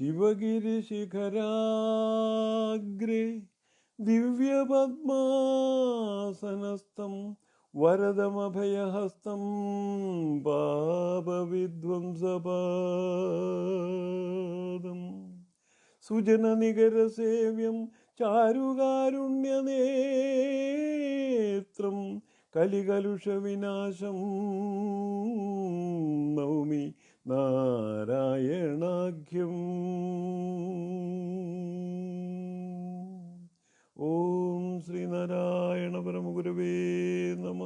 ശിവഗിരിശിഖരാഗ്രേ ദിവ്യപത്മാസനസ്ഥം വരദമഭയഹസ്തം പാപവിധ്വംസപാദം. സുജനനികരസേവ്യം ചാരുകാരുണ്യനേത്രം കലികലുഷവിനാശം. നൗമി നാരായണാഖ്യം ഓം ശ്രീനാരായണ പരമഗുരുവേ നമ.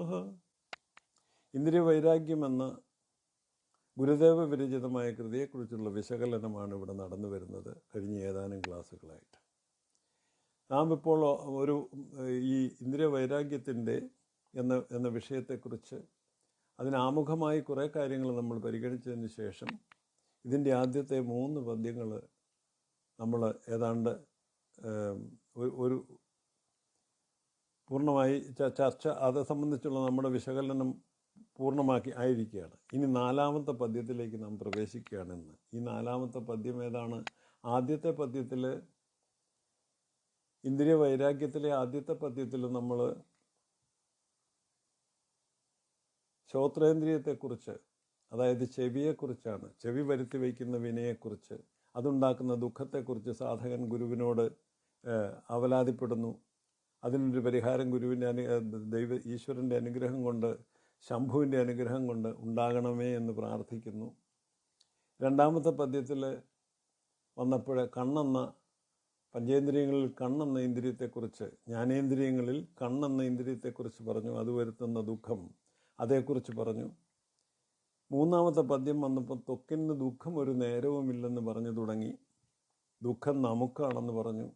ഇന്ദ്രിയ വൈരാഗ്യം എന്ന ഗുരുദേവ വിരചിതമായ കൃതിയെക്കുറിച്ചുള്ള വിശകലനമാണ് ഇവിടെ നടന്നു വരുന്നത് കഴിഞ്ഞ ഏതാനും ക്ലാസ്സുകളായിട്ട്. നാം ഇപ്പോൾ ഒരു ഈ ഇന്ദ്രിയ വൈരാഗ്യത്തിന്റെ എന്ന എന്ന വിഷയത്തെക്കുറിച്ച് അതിനാമുഖമായി കുറേ കാര്യങ്ങൾ നമ്മൾ പരിഗണിച്ചതിന് ശേഷം ഇതിന്റെ ആദ്യത്തെ മൂന്ന് പദ്യങ്ങൾ നമ്മൾ ഏതാണ്ട് ഒരു- പൂർണമായി ചർച്ച അത് സംബന്ധിച്ചുള്ള നമ്മുടെ വിശകലനം പൂർണമാക്കി ആയിരിക്കുകയാണ്. ഇനി നാലാമത്തെ പദ്യത്തിലേക്ക് നാം പ്രവേശിക്കുകയാണെന്ന്. ഈ നാലാമത്തെ പദ്യം ഏതാണ്? ആദ്യത്തെ പദ്യത്തിൽ ഇന്ദ്രിയ വൈരാഗ്യത്തിലെ ആദ്യത്തെ പദ്യത്തിൽ നമ്മൾ ശ്രോത്രേന്ദ്രിയത്തെക്കുറിച്ച് അതായത് ചെവിയെക്കുറിച്ചാണ് ചെവി വരുത്തി വയ്ക്കുന്ന വിനയെക്കുറിച്ച് അതുണ്ടാക്കുന്ന ദുഃഖത്തെക്കുറിച്ച് സാധകൻ ഗുരുവിനോട് അവലാതിപ്പെടുന്നു. അതിനൊരു പരിഹാരം ഗുരുവിന്റെ അനു ദൈവ ഈശ്വരന്റെ അനുഗ്രഹം കൊണ്ട് ശംഭുവിന്റെ അനുഗ്രഹം കൊണ്ട് ഉണ്ടാകണമേ എന്ന് പ്രാർത്ഥിക്കുന്നു. രണ്ടാമത്തെ പദ്യത്തിൽ വന്നപ്പോൾ കണ്ണെന്ന പഞ്ചേന്ദ്രിയങ്ങളിൽ കണ്ണെന്ന ഇന്ദ്രിയത്തെക്കുറിച്ച് ജ്ഞാനേന്ദ്രിയങ്ങളിൽ കണ്ണെന്ന ഇന്ദ്രിയത്തെക്കുറിച്ച് പറഞ്ഞു അത് വരുത്തുന്ന ദുഃഖം. അതേക്കുറിച്ച് പറഞ്ഞു. മൂന്നാമത്തെ പദ്യം വന്നപ്പോൾ ത്വക്കിന് ദുഃഖം ഒരു നേരവുമില്ലെന്ന് പറഞ്ഞു തുടങ്ങി. ദുഃഖം നമുക്കാണെന്ന് പറഞ്ഞു.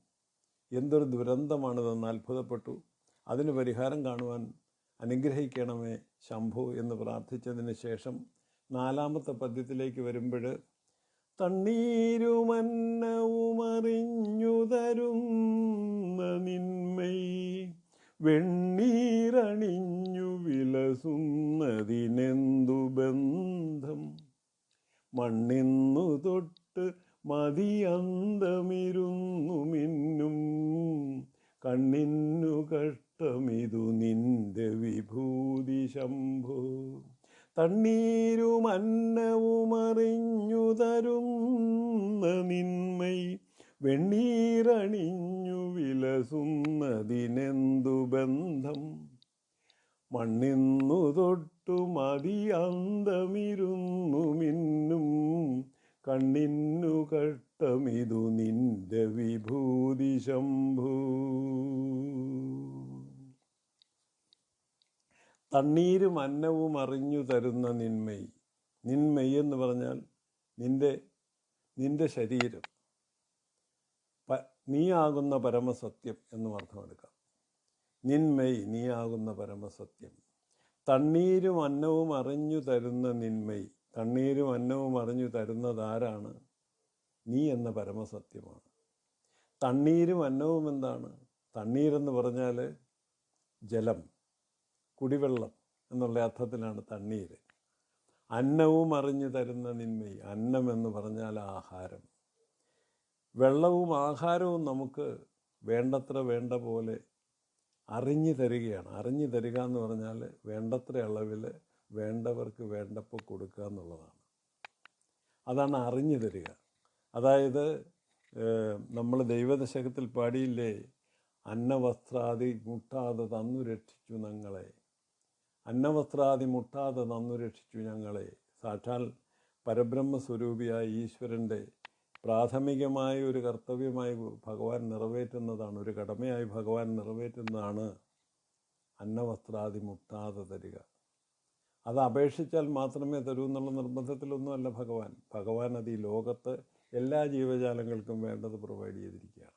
എന്തൊരു ദുരന്തമാണിതെന്ന് അത്ഭുതപ്പെട്ടു. അതിന് പരിഹാരം കാണുവാൻ അനുഗ്രഹിക്കണമേ ശംഭു എന്ന് പ്രാർത്ഥിച്ചതിന് ശേഷം നാലാമത്തെ പദ്യത്തിലേക്ക് വരുമ്പോൾ തണ്ണീരുമന്നവുമറിഞ്ഞു തരുന്ന നിന്മൈ വെണ്ണീരണിഞ്ഞു വിലസുന്നതിനെന്തു ബന്ധം? മണ്ണിന്നു തൊട്ട് മതിയന്തമിരുന്നു മിന്നും. കണ്ണിന്നു കഷ്ടമിതു നിന്റെ വിഭൂതി ശംഭു. തണ്ണീരുമന്നവുമറിഞ്ഞു തരുന്ന നിന്മൈ വെണ്ണീരണിഞ്ഞു വിലസുന്നതിനെന്തു ബന്ധം? മണ്ണിന്നു തൊട്ടു മതിയന്തമിരുന്നു മിന്നും കണ്ണിന്നു കട്ടമിതു നിന്റെ വിഭൂതി ശംഭൂ. തണ്ണീരും അന്നവും അറിഞ്ഞു തരുന്ന നിന്മൈ നിന്മൈ എന്ന് പറഞ്ഞാൽ നിന്റെ നിന്റെ ശരീരം. നീയാകുന്ന പരമസത്യം എന്നും അർത്ഥമെടുക്കാം. നിന്മയ് നീയാകുന്ന പരമസത്യം. തണ്ണീരും അന്നവും അറിഞ്ഞു തരുന്ന നിന്മയ് തണ്ണീരും അന്നവും അറിഞ്ഞു തരുന്നത് ആരാണ് നീ എന്ന പരമസത്യമാണ്. തണ്ണീരും അന്നവും എന്താണ്? തണ്ണീരെന്ന് പറഞ്ഞാൽ ജലം കുടിവെള്ളം എന്നുള്ള അർത്ഥത്തിലാണ് തണ്ണീര്. അന്നവും അറിഞ്ഞു തരുന്ന നിന്മയ് അന്നം എന്ന് പറഞ്ഞാൽ ആഹാരം. വെള്ളവും ആഹാരവും നമുക്ക് വേണ്ടത്ര വേണ്ട പോലെ അറിഞ്ഞു തരികയാണ്. അറിഞ്ഞു തരിക എന്ന് പറഞ്ഞാൽ വേണ്ടത്ര അളവിൽ വേണ്ടവർക്ക് വേണ്ടപ്പോൾ കൊടുക്കുക എന്നുള്ളതാണ്. അതാണ് അറിഞ്ഞു തരിക. അതായത് നമ്മൾ ദൈവദശകത്തിൽ പാടിയില്ലേ അന്നവസ്ത്രാദി മുട്ടാതെ തന്നു രക്ഷിച്ചു ഞങ്ങളെ. അന്നവസ്ത്രാദി മുട്ടാതെ തന്നു രക്ഷിച്ചു ഞങ്ങളെ. സാക്ഷാൽ പരബ്രഹ്മസ്വരൂപിയായ ഈശ്വരന്റെ പ്രാഥമികമായ ഒരു കർത്തവ്യമായി ഭഗവാൻ നിറവേറ്റുന്നതാണ് ഒരു കടമയായി ഭഗവാൻ നിറവേറ്റുന്നതാണ് അന്നവസ്ത്രാദി മുട്ടാതെ തരിക. അത് അപേക്ഷിച്ചാൽ മാത്രമേ തരൂ എന്നുള്ള നിർബന്ധത്തിലൊന്നുമല്ല ഭഗവാൻ. ഭഗവാൻ അത് ഈ ലോകത്ത് എല്ലാ ജീവജാലങ്ങൾക്കും വേണ്ടത് പ്രൊവൈഡ് ചെയ്തിരിക്കുകയാണ്.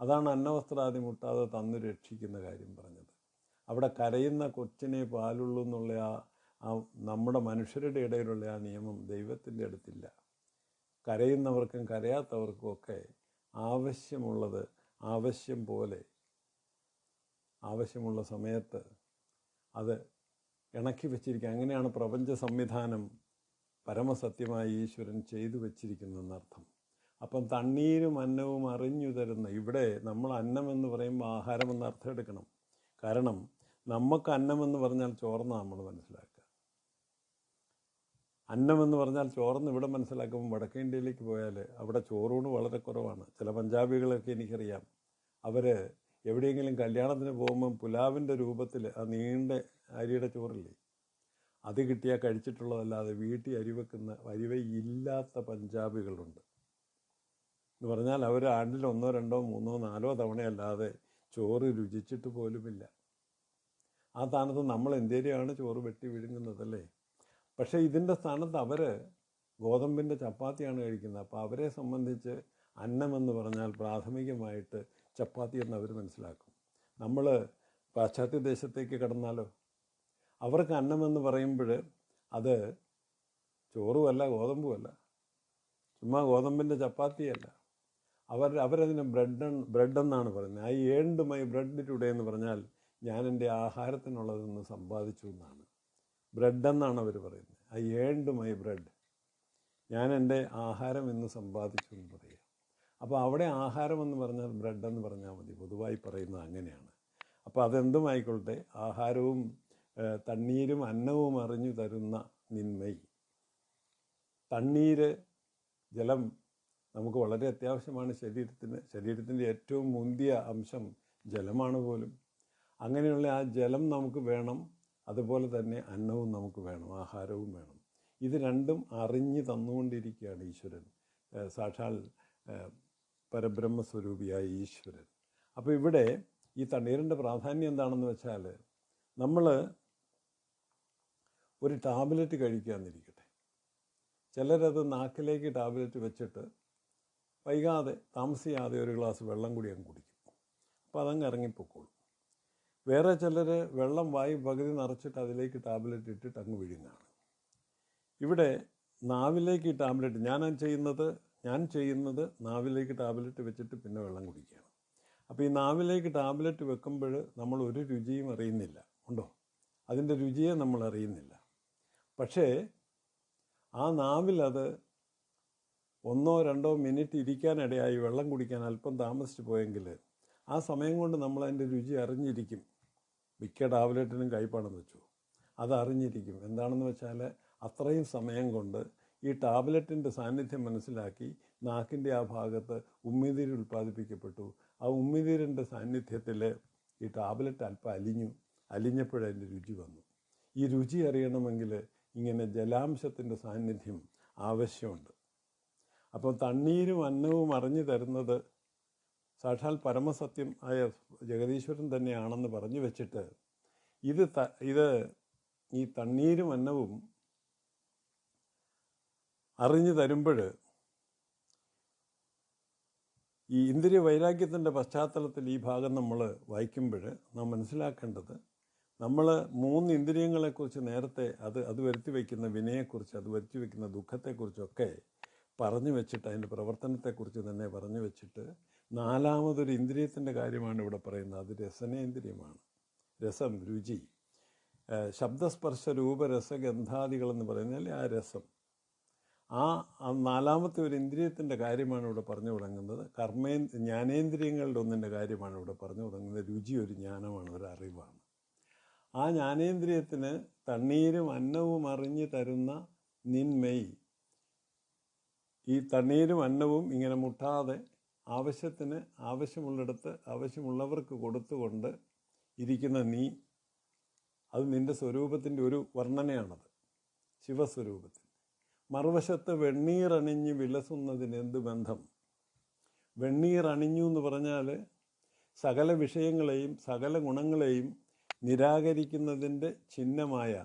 അതാണ് അന്നവസ്ത്രാദി മുട്ടാതെ തന്നു രക്ഷിക്കുന്ന കാര്യം പറഞ്ഞത്. അവിടെ കരയുന്ന കൊച്ചിനെ പാലുള്ളൂ എന്നുള്ള ആ നമ്മുടെ മനുഷ്യരുടെ ഇടയിലുള്ള ആ നിയമം ദൈവത്തിന്റെ അടുത്തില്ല. കരയുന്നവർക്കും കരയാത്തവർക്കും ഒക്കെ ആവശ്യമുള്ളത് ആവശ്യം പോലെ ആവശ്യമുള്ള സമയത്ത് അത് ഇണക്കി വച്ചിരിക്കുക. അങ്ങനെയാണ് പ്രപഞ്ച സംവിധാനം പരമസത്യമായി ഈശ്വരൻ ചെയ്തു വച്ചിരിക്കുന്നതെന്നർത്ഥം. അപ്പം തണ്ണീരും അന്നവും അറിഞ്ഞു തരുന്ന ഇവിടെ നമ്മൾ അന്നമെന്ന് പറയുമ്പോൾ ആഹാരമെന്ന് അർത്ഥം എടുക്കണം. കാരണം നമുക്ക് അന്നമെന്ന് പറഞ്ഞാൽ ചോർന്ന നമ്മൾ മനസ്സിലാക്കുക. അന്നം എന്ന് പറഞ്ഞാൽ ചോറെന്ന് ഇവിടെ മനസ്സിലാക്കുമ്പോൾ വടക്കേ ഇന്ത്യയിലേക്ക് പോയാൽ അവിടെ ചോറൂണ് വളരെ കുറവാണ്. ചില പഞ്ചാബികളൊക്കെ എനിക്കറിയാം. അവർ എവിടെയെങ്കിലും കല്യാണത്തിന് പോകുമ്പം പുലാവിന്റെ രൂപത്തിൽ ആ നീണ്ട അരിയുടെ ചോറില്ലേ അത് കിട്ടിയാൽ കഴിച്ചിട്ടുള്ളതല്ലാതെ വീട്ടിൽ അരി വെക്കുന്ന അരിവയില്ലാത്ത പഞ്ചാബികളുണ്ട്. എന്ന് പറഞ്ഞാൽ അവർ ആണ്ടിൽ ഒന്നോ രണ്ടോ മൂന്നോ നാലോ തവണയല്ലാതെ ചോറ് രുചിച്ചിട്ട് പോലുമില്ല. ആ സ്ഥാനത്ത് നമ്മൾ എന്തേരെയാണ് ചോറ് വെട്ടി വിഴുങ്ങുന്നതല്ലേ? പക്ഷേ ഇതിന്റെ സ്ഥാനത്ത് അവർ ഗോതമ്പിന്റെ ചപ്പാത്തിയാണ് കഴിക്കുന്നത്. അപ്പോൾ അവരെ സംബന്ധിച്ച് അന്നമെന്ന് പറഞ്ഞാൽ പ്രാഥമികമായിട്ട് ചപ്പാത്തി എന്ന് അവർ മനസ്സിലാക്കും. നമ്മൾ പാശ്ചാത്യ ദേശത്തേക്ക് കടന്നാലോ? അവർക്ക് അന്നമെന്ന് പറയുമ്പോൾ അത് ചോറുമല്ല ഗോതമ്പുമല്ല. ചുമ്മാ ഗോതമ്പിന്റെ ചപ്പാത്തിയല്ല. അവർ അവരതിന് ബ്രെഡ് ബ്രെഡ് എന്നാണ് പറയുന്നത്. I earned my bread today എന്ന് പറഞ്ഞാൽ ഞാൻ എന്റെ ആഹാരത്തിനുള്ളതെന്ന് സമ്പാദിച്ചു എന്നാണ്. ബ്രെഡ് എന്നാണ് അവർ പറയുന്നത്. I earned my bread. ഞാൻ എന്റെ ആഹാരം എന്ന് സമ്പാദിച്ചു എന്ന് പറയുക അപ്പോൾ അവിടെ ആഹാരം എന്ന് പറഞ്ഞാൽ ബ്രെഡ് എന്ന് പറഞ്ഞാൽ മതി. പൊതുവായി പറയുന്നത് അങ്ങനെയാണ്. അപ്പോൾ അതെന്തും ആയിക്കോട്ടെ ആഹാരവും തണ്ണീരും അന്നവും അറിഞ്ഞു തരുന്ന നിന്മൈ തണ്ണീര് ജലം നമുക്ക് വളരെ അത്യാവശ്യമാണ് ശരീരത്തിന്. ശരീരത്തിന്റെ ഏറ്റവും മുന്തിയ അംശം ജലമാണ് പോലും. അങ്ങനെയുള്ള ആ ജലം നമുക്ക് വേണം. അതുപോലെ തന്നെ അന്നവും നമുക്ക് വേണം ആഹാരവും വേണം. ഇത് രണ്ടും അറിഞ്ഞ് തന്നുകൊണ്ടിരിക്കുകയാണ് ഈശ്വരൻ. സാക്ഷാൽ പരബ്രഹ്മ പരബ്രഹ്മസ്വരൂപിയായ ഈശ്വരൻ. അപ്പോൾ ഇവിടെ ഈ തണ്ണീരിന്റെ പ്രാധാന്യം എന്താണെന്ന് വെച്ചാൽ നമ്മൾ ഒരു ടാബ്ലറ്റ് കഴിക്കാമെന്നിരിക്കട്ടെ ചിലരത് നാക്കിലേക്ക് ടാബ്ലറ്റ് വെച്ചിട്ട് വൈകാതെ താമസിയാതെ ഒരു ഗ്ലാസ് വെള്ളം കൂടി അങ്ങ് കുടിക്കും. അപ്പോൾ അതങ്ങ് ഇറങ്ങിപ്പോക്കോളും. വേറെ ചിലർ വെള്ളം വായി പകുതി നിറച്ചിട്ട് അതിലേക്ക് ടാബ്ലറ്റ് ഇട്ടിട്ട് അങ്ങ് വിഴുങ്ങാണ് ഇവിടെ നാവിലേക്ക് ടാബ്ലറ്റ് ഞാൻ ചെയ്യുന്നത് ഞാൻ ചെയ്യുന്നത് നാവിലേക്ക് ടാബ്ലറ്റ് വെച്ചിട്ട് പിന്നെ വെള്ളം കുടിക്കുകയാണ്. അപ്പോൾ ഈ നാവിലേക്ക് ടാബ്ലറ്റ് വെക്കുമ്പോൾ നമ്മൾ ഒരു രുചിയും അറിയുന്നില്ല ഉണ്ടോ? അതിന്റെ രുചിയെ നമ്മൾ അറിയുന്നില്ല. പക്ഷേ ആ നാവിലത് ഒന്നോ രണ്ടോ മിനിറ്റ് ഇരിക്കാനിടയായി വെള്ളം കുടിക്കാൻ അല്പം താമസിച്ച് പോയെങ്കിൽ ആ സമയം കൊണ്ട് നമ്മൾ അതിന്റെ രുചി അറിഞ്ഞിരിക്കും. മിക്ക ടാബ്ലറ്റിനും കയ്പാണെന്ന് വെച്ചു. അതറിഞ്ഞിരിക്കും. എന്താണെന്ന് വെച്ചാൽ അത്രയും സമയം കൊണ്ട് ഈ ടാബ്ലറ്റിന്റെ സാന്നിധ്യം മനസ്സിലാക്കി നാക്കിന്റെ ആ ഭാഗത്ത് ഉമ്മിതിരി ഉൽപ്പാദിപ്പിക്കപ്പെട്ടു. ആ ഉമ്മിതിരിന്റെ സാന്നിധ്യത്തിൽ ഈ ടാബ്ലറ്റ് അല്പം അലിഞ്ഞു. അലിഞ്ഞപ്പോഴതിന്റെ രുചി വന്നു. ഈ രുചി അറിയണമെങ്കിൽ ഇങ്ങനെ ജലാംശത്തിന്റെ സാന്നിധ്യം ആവശ്യമുണ്ട്. അപ്പോൾ തണ്ണീരും അന്നവും അറിഞ്ഞു തരുന്നത് സാക്ഷാൽ പരമസത്യം ആയ ജഗദീശ്വരൻ തന്നെയാണെന്ന് പറഞ്ഞു വെച്ചിട്ട് ഇത് ഇത് ഈ തണ്ണീരും അന്നവും അറിഞ്ഞു തരുമ്പോൾ ഈ ഇന്ദ്രിയ വൈരാഗ്യത്തിന്റെ പശ്ചാത്തലത്തിൽ ഈ ഭാഗം നമ്മൾ വായിക്കുമ്പോൾ നാം മനസ്സിലാക്കേണ്ടത് നമ്മൾ മൂന്ന് ഇന്ദ്രിയങ്ങളെക്കുറിച്ച് നേരത്തെ അത് അത് വരുത്തി വയ്ക്കുന്ന വിനയെക്കുറിച്ച് അത് വരുത്തി വയ്ക്കുന്ന ദുഃഖത്തെക്കുറിച്ചൊക്കെ പറഞ്ഞു വെച്ചിട്ട് അതിന്റെ പ്രവർത്തനത്തെക്കുറിച്ച് തന്നെ പറഞ്ഞു വെച്ചിട്ട് നാലാമതൊരു ഇന്ദ്രിയത്തിന്റെ കാര്യമാണ് ഇവിടെ പറയുന്നത്. അത് രസനേന്ദ്രിയമാണ്. രസം രുചി. ശബ്ദസ്പർശ രൂപരസഗന്ധാദികൾ എന്ന് പറയുന്നതിൽ ആ രസം. ആ നാലാമത്തെ ഒരു ഇന്ദ്രിയത്തിന്റെ കാര്യമാണ് ഇവിടെ പറഞ്ഞു തുടങ്ങുന്നത്. കർമ്മേ ജ്ഞാനേന്ദ്രിയങ്ങളുടെ ഒന്നിന്റെ കാര്യമാണ് ഇവിടെ പറഞ്ഞു തുടങ്ങുന്നത്. രുചി ഒരു ജ്ഞാനമാണ് ഒരു അറിവാണ്. ആ ജ്ഞാനേന്ദ്രിയത്തിന് തണ്ണീരും അന്നവും അറിഞ്ഞു തരുന്ന നിന്മെയ്. ഈ തണ്ണീരും അന്നവും ഇങ്ങനെ മുട്ടാതെ ആവശ്യത്തിന് ആവശ്യമുള്ളിടത്ത് ആവശ്യമുള്ളവർക്ക് കൊടുത്തുകൊണ്ട് ഇരിക്കുന്ന നീ അത് നിന്റെ സ്വരൂപത്തിന്റെ ഒരു വർണനയാണത് ശിവസ്വരൂപത്തിൽ മറുവശത്ത് വെണ്ണീറണിഞ്ഞ് വിലസുന്നതിന് എന്ത് ബന്ധം? വെണ്ണീറണിഞ്ഞു എന്ന് പറഞ്ഞാൽ സകല വിഷയങ്ങളെയും സകല ഗുണങ്ങളെയും നിരാകരിക്കുന്നതിന്റെ ചിഹ്നമായ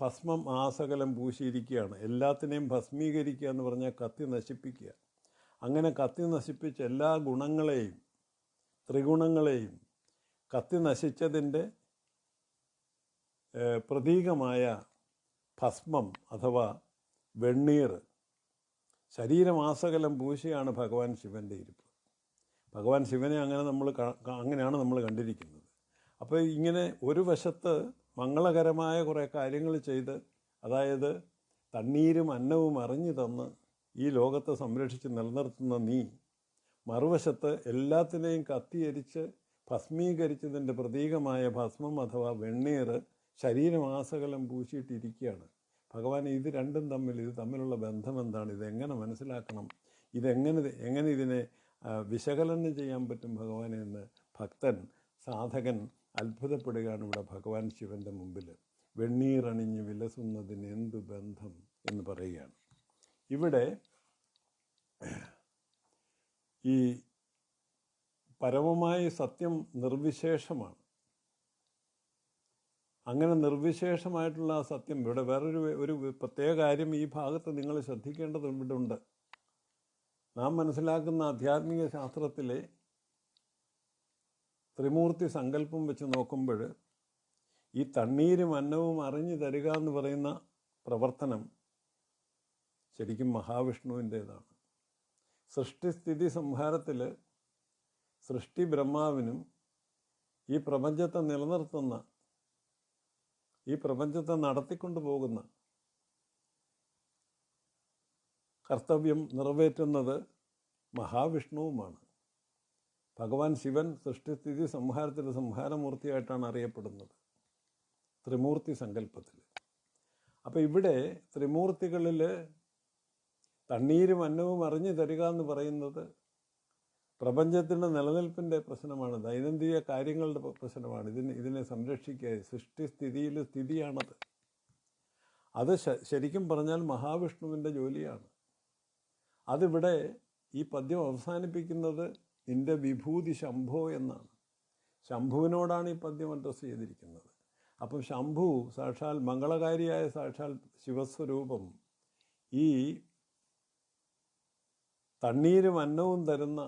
ഭസ്മം ആസകലം പൂശിയിരിക്കുകയാണ്. എല്ലാത്തിനെയും ഭസ്മീകരിക്കുക എന്ന് പറഞ്ഞാൽ കത്തി നശിപ്പിക്കുക. അങ്ങനെ കത്തി നശിപ്പിച്ച എല്ലാ ഗുണങ്ങളെയും ത്രിഗുണങ്ങളെയും കത്തി നശിച്ചതിന്റെ പ്രതീകമായ ഭസ്മം അഥവാ വെണ്ണീർ. ശരീരമാസകലം പൂശിയാണ് ഭഗവാൻ ശിവന്റെ ഇരിപ്പ്. ഭഗവാൻ ശിവനെ അങ്ങനെ നമ്മൾ അങ്ങനെയാണ് നമ്മൾ കണ്ടിരിക്കുന്നത്. അപ്പോൾ ഇങ്ങനെ ഒരു വശത്ത് മംഗളകരമായ കുറേ കാര്യങ്ങൾ ചെയ്ത് അതായത് തണ്ണീരും അന്നവും അറിഞ്ഞു തന്ന് ഈ ലോകത്തെ സംരക്ഷിച്ച് നിലനിർത്തുന്ന നീ മറുവശത്ത് എല്ലാത്തിനെയും കത്തിയരിച്ച് ഭസ്മീകരിച്ചതിന്റെ പ്രതീകമായ ഭസ്മം അഥവാ വെണ്ണീർ ശരീരമാസകലം പൂശിയിട്ടിരിക്കുകയാണ്. ഭഗവാൻ ഇത് രണ്ടും തമ്മിൽ ഇത് തമ്മിലുള്ള ബന്ധം എന്താണ് ഇതെങ്ങനെ മനസ്സിലാക്കണം? ഇതെങ്ങനെ എങ്ങനെ ഇതിനെ വിശകലനം ചെയ്യാൻ പറ്റും ഭഗവാനെ എന്ന് ഭക്തൻ സാധകൻ അത്ഭുതപ്പെടുകയാണ് ഇവിടെ ഭഗവാൻ ശിവന്റെ മുമ്പിൽ. വെണ്ണീറണിഞ്ഞ് വിലസുന്നതിന് എന്തു ബന്ധം എന്ന് പറയുകയാണ്. ഇവിടെ ഈ പരമമായ സത്യം നിർവിശേഷമാണ്. അങ്ങനെ നിർവിശേഷമായിട്ടുള്ള ആ സത്യം ഇവിടെ വേറൊരു ഒരു പ്രത്യേക കാര്യം ഈ ഭാഗത്ത് നിങ്ങൾ ശ്രദ്ധിക്കേണ്ടത് ഇവിടെ ഉണ്ട് നാം മനസ്സിലാക്കുന്ന ആധ്യാത്മിക ശാസ്ത്രത്തിലെ ത്രിമൂർത്തി സങ്കല്പം വെച്ച് നോക്കുമ്പോൾ ഈ തണ്ണീരും അന്നവും അറിഞ്ഞു തരിക എന്ന് പറയുന്ന പ്രവർത്തനം ശരിക്കും മഹാവിഷ്ണുവിന്റേതാണ്. സൃഷ്ടിസ്ഥിതി സംഹാരത്തിൽ സൃഷ്ടി ബ്രഹ്മാവിനും ഈ പ്രപഞ്ചത്തെ നിലനിർത്തുന്ന ഈ പ്രപഞ്ചത്തെ നടത്തിക്കൊണ്ടു പോകുന്ന കർത്തവ്യം നിറവേറ്റുന്നത് മഹാവിഷ്ണുവുമാണ്. ഭഗവാൻ ശിവൻ സൃഷ്ടിസ്ഥിതി സംഹാരത്തിലെ സംഹാരമൂർത്തിയായിട്ടാണ് അറിയപ്പെടുന്നത് ത്രിമൂർത്തി സങ്കല്പത്തിൽ. അപ്പോൾ ഇവിടെ ത്രിമൂർത്തികളിൽ തണ്ണീരും അന്നവും അറിഞ്ഞു തരിക എന്ന് പറയുന്നത് പ്രപഞ്ചത്തിന്റെ നിലനിൽപ്പിന്റെ പ്രശ്നമാണ് ദൈനംദിന കാര്യങ്ങളുടെ പ്രശ്നമാണ്. ഇതിന് ഇതിനെ സംരക്ഷിക്കുക സൃഷ്ടിസ്ഥിതിയിൽ സ്ഥിതിയാണത്. അത് ശരിക്കും പറഞ്ഞാൽ മഹാവിഷ്ണുവിന്റെ ജോലിയാണ്. അതിവിടെ ഈ പദ്യം അവസാനിപ്പിക്കുന്നത് നിന്റെ വിഭൂതി ശംഭോ എന്നാണ്. ശംഭുവിനോടാണ് ഈ പദ്യം അഡ്രസ്സ് ചെയ്തിരിക്കുന്നത്. അപ്പം ശംഭു സാക്ഷാൽ മംഗളകാരിയായ സാക്ഷാൽ ശിവസ്വരൂപം ഈ തണ്ണീരും അന്നവും തരുന്ന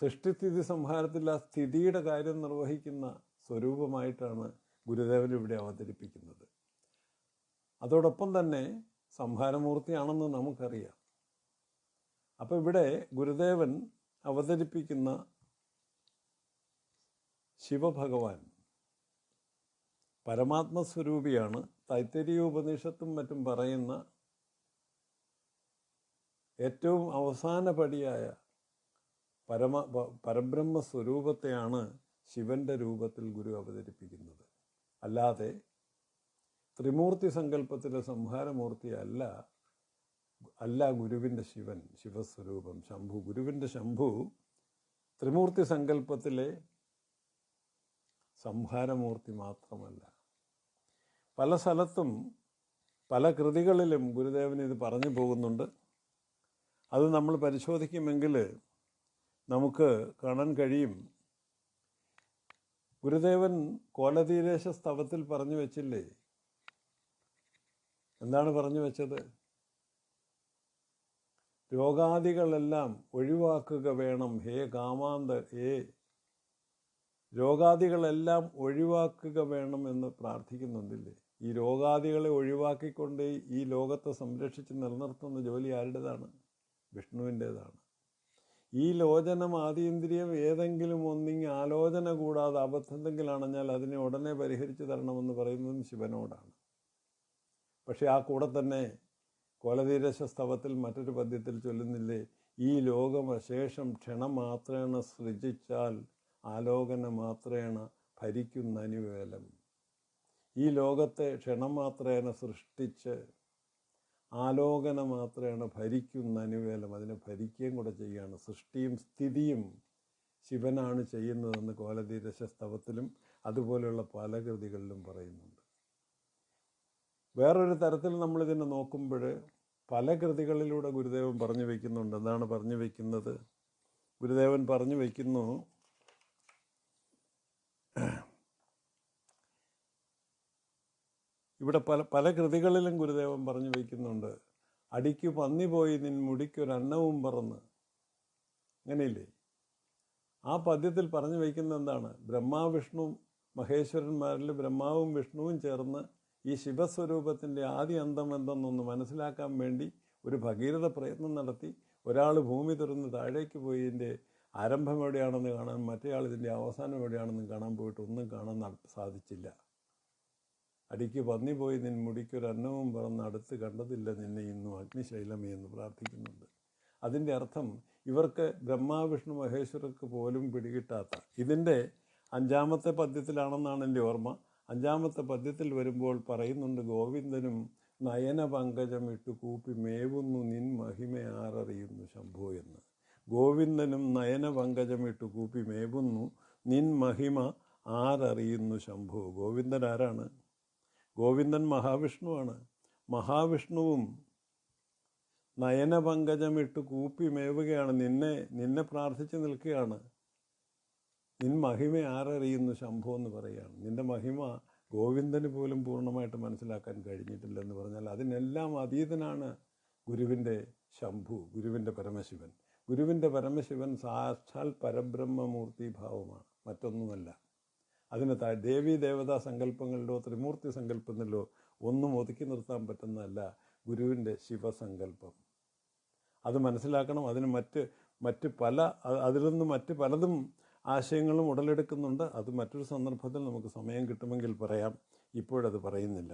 സൃഷ്ടിസ്ഥിതി സംഹാരത്തിൽ ആ സ്ഥിതിയുടെ കാര്യം നിർവഹിക്കുന്ന സ്വരൂപമായിട്ടാണ് ഗുരുദേവൻ ഇവിടെ അവതരിപ്പിക്കുന്നത്. അതോടൊപ്പം തന്നെ സംഹാരമൂർത്തിയാണെന്ന് നമുക്കറിയാം. അപ്പോൾ ഇവിടെ ഗുരുദേവൻ അവതരിപ്പിക്കുന്ന ശിവഭഗവാൻ പരമാത്മസ്വരൂപിയാണ് തൈത്തരീയോപനിഷത്തും മറ്റും പറയുന്ന ഏറ്റവും അവസാന പടിയായ പരമ പരബ്രഹ്മ സ്വരൂപത്തെയാണ് ശിവന്റെ രൂപത്തിൽ ഗുരു അവതരിപ്പിക്കുന്നത്. അല്ലാതെ ത്രിമൂർത്തി സങ്കല്പത്തിലെ സംഹാരമൂർത്തി അല്ല അല്ല ഗുരുവിന്റെ ശിവൻ ശിവസ്വരൂപം. ശംഭു ഗുരുവിന്റെ ശംഭു ത്രിമൂർത്തി സങ്കല്പത്തിലെ സംഹാരമൂർത്തി മാത്രമല്ല. പല സ്ഥലത്തും പല കൃതികളിലും ഗുരുദേവൻ ഇത് പറഞ്ഞു പോകുന്നുണ്ട്. അത് നമ്മൾ പരിശോധിക്കുമെങ്കിൽ നമുക്ക് കാണാൻ കഴിയും. ഗുരുദേവൻ കോലതീരേശ സ്തവത്തിൽ പറഞ്ഞു വെച്ചില്ലേ? എന്താണ് പറഞ്ഞു വെച്ചത്? രോഗാദികളെല്ലാം ഒഴിവാക്കുക വേണം. ഹേ കാമാന്ത ഹേ. രോഗാദികളെല്ലാം ഒഴിവാക്കുക വേണം എന്ന് പ്രാർത്ഥിക്കുന്നുണ്ടല്ലേ? ഈ രോഗാദികളെ ഒഴിവാക്കിക്കൊണ്ട് ഈ ലോകത്തെ സംരക്ഷിച്ച് നിലനിർത്തുന്ന ജോലി ആരുടേതാണ്? വിഷ്ണുവിന്റേതാണ്. ഈ ലോചനം ആതീന്ദ്രിയം ഏതെങ്കിലും ഒന്നിങ്ങി ആലോചന കൂടാതെ അബദ്ധത്തെങ്കിൽ അണഞ്ഞാൽ അതിനെ ഉടനെ പരിഹരിച്ചു തരണമെന്ന് പറയുന്നതും ശിവനോടാണ്. പക്ഷേ ആ കൂടെ തന്നെ കോലതീരശ സ്തവത്തിൽ മറ്റൊരു പദ്യത്തിൽ ചൊല്ലുന്നില്ലേ ഈ ലോകം അശേഷം ക്ഷണം മാത്രേണ സൃജിച്ചാൽ ആലോകന മാത്രേണ ഭരിക്കുന്ന അനുവേലം ഈ ലോകത്തെ ക്ഷണം ക്ഷണമാത്രേന സൃഷ്ടിച്ച് ആലോകന മാത്രമാണ് ഭരിക്കുന്ന അനുവേലം അതിനെ ഭരിക്കുകയും കൂടെ ചെയ്യുകയാണ്. സൃഷ്ടിയും സ്ഥിതിയും ശിവനാണ് ചെയ്യുന്നതെന്ന് കോലതീരശസ്തവത്തിലും അതുപോലെയുള്ള പല കൃതികളിലും പറയുന്നുണ്ട്. വേറൊരു തരത്തിൽ നമ്മളിതിനെ നോക്കുമ്പോൾ പല കൃതികളിലൂടെ ഗുരുദേവൻ പറഞ്ഞു വയ്ക്കുന്നുണ്ട് എന്താണ് പറഞ്ഞു വയ്ക്കുന്നത് ഗുരുദേവൻ പറഞ്ഞു വയ്ക്കുന്നു ഇവിടെ പല പല കൃതികളിലും ഗുരുദേവൻ പറഞ്ഞു വയ്ക്കുന്നുണ്ട് അടിക്കു പന്നി പോയി നിൻ മുടിക്കൊരന്നവും പറന്ന്. അങ്ങനെയില്ലേ? ആ പദ്യത്തിൽ പറഞ്ഞു വയ്ക്കുന്ന എന്താണ്? ബ്രഹ്മാവിഷ്ണു മഹേശ്വരന്മാരിൽ ബ്രഹ്മാവും വിഷ്ണുവും ചേർന്ന് ഈ ശിവസ്വരൂപത്തിന്റെ ആദ്യ അന്തം എന്തെന്നൊന്ന് മനസ്സിലാക്കാൻ വേണ്ടി ഒരു ഭഗീരഥ പ്രയത്നം നടത്തി. ഒരാൾ ഭൂമി തുറന്ന് താഴേക്ക് പോയി. ഇതിന്റെ ആരംഭം എവിടെയാണെന്ന് കാണാൻ മറ്റേയാൾ ഇതിന്റെ അവസാനം എവിടെയാണെന്ന് കാണാൻ പോയിട്ട് ഒന്നും കാണാൻ സാധിച്ചില്ല. അടിക്ക് പന്നി പോയി നിൻ മുടിക്കൊരു അന്നവും പറന്ന് അടുത്ത് കണ്ടതില്ല നിന്നെ ഇന്നും അഗ്നിശൈലമേ എന്ന് പ്രാർത്ഥിക്കുന്നുണ്ട്. അതിന്റെ അർത്ഥം ഇവർക്ക് ബ്രഹ്മാവിഷ്ണു മഹേശ്വരർക്ക് പോലും പിടികിട്ടാത്ത. ഇതിന്റെ അഞ്ചാമത്തെ പദ്യത്തിലാണെന്നാണ് എന്റെ ഓർമ്മ. അഞ്ചാമത്തെ പദ്യത്തിൽ വരുമ്പോൾ പറയുന്നുണ്ട് ഗോവിന്ദനും നയന പങ്കജം കൂപ്പി മേവുന്നു നിൻ മഹിമ ആരറിയുന്നു ശംഭു എന്ന്. ഗോവിന്ദനും നയന പങ്കജം കൂപ്പി മേവുന്നു നിൻ മഹിമ ആരറിയുന്നു ശംഭു. ഗോവിന്ദൻ ആരാണ്? ഗോവിന്ദൻ മഹാവിഷ്ണുവാണ്. മഹാവിഷ്ണുവും നയനപങ്കജമിട്ട് കൂപ്പി മേവുകയാണ്. നിന്നെ നിന്നെ പ്രാർത്ഥിച്ച് നിൽക്കുകയാണ്. നിൻ മഹിമ ആരറിയുന്നു ശംഭു എന്ന് പറയുകയാണ്. നിന്റെ മഹിമ ഗോവിന്ദന് പോലും പൂർണമായിട്ട് മനസ്സിലാക്കാൻ കഴിഞ്ഞിട്ടില്ലെന്ന് പറഞ്ഞാൽ അതിനെല്ലാം അതീതനാണ് ഗുരുവിന്റെ ശംഭു ഗുരുവിന്റെ പരമശിവൻ. ഗുരുവിന്റെ പരമശിവൻ സാക്ഷാൽ പരബ്രഹ്മമൂർത്തി ഭാവമാണ് മറ്റൊന്നുമല്ല. അതിന് താ ദേവീ ദേവതാ സങ്കല്പങ്ങളിലോ ത്രിമൂർത്തി സങ്കല്പങ്ങളിലോ ഒന്നും ഒതുക്കി നിർത്താൻ പറ്റുന്നതല്ല ഗുരുവിന്റെ ശിവസങ്കല്പം. അത് മനസ്സിലാക്കണം. അതിന് മറ്റ് മറ്റ് പല അതിൽ നിന്ന് മറ്റ് പലതും ആശയങ്ങളും ഉടലെടുക്കുന്നുണ്ട്. അത് മറ്റൊരു സന്ദർഭത്തിൽ നമുക്ക് സമയം കിട്ടുമെങ്കിൽ പറയാം. ഇപ്പോഴത് പറയുന്നില്ല.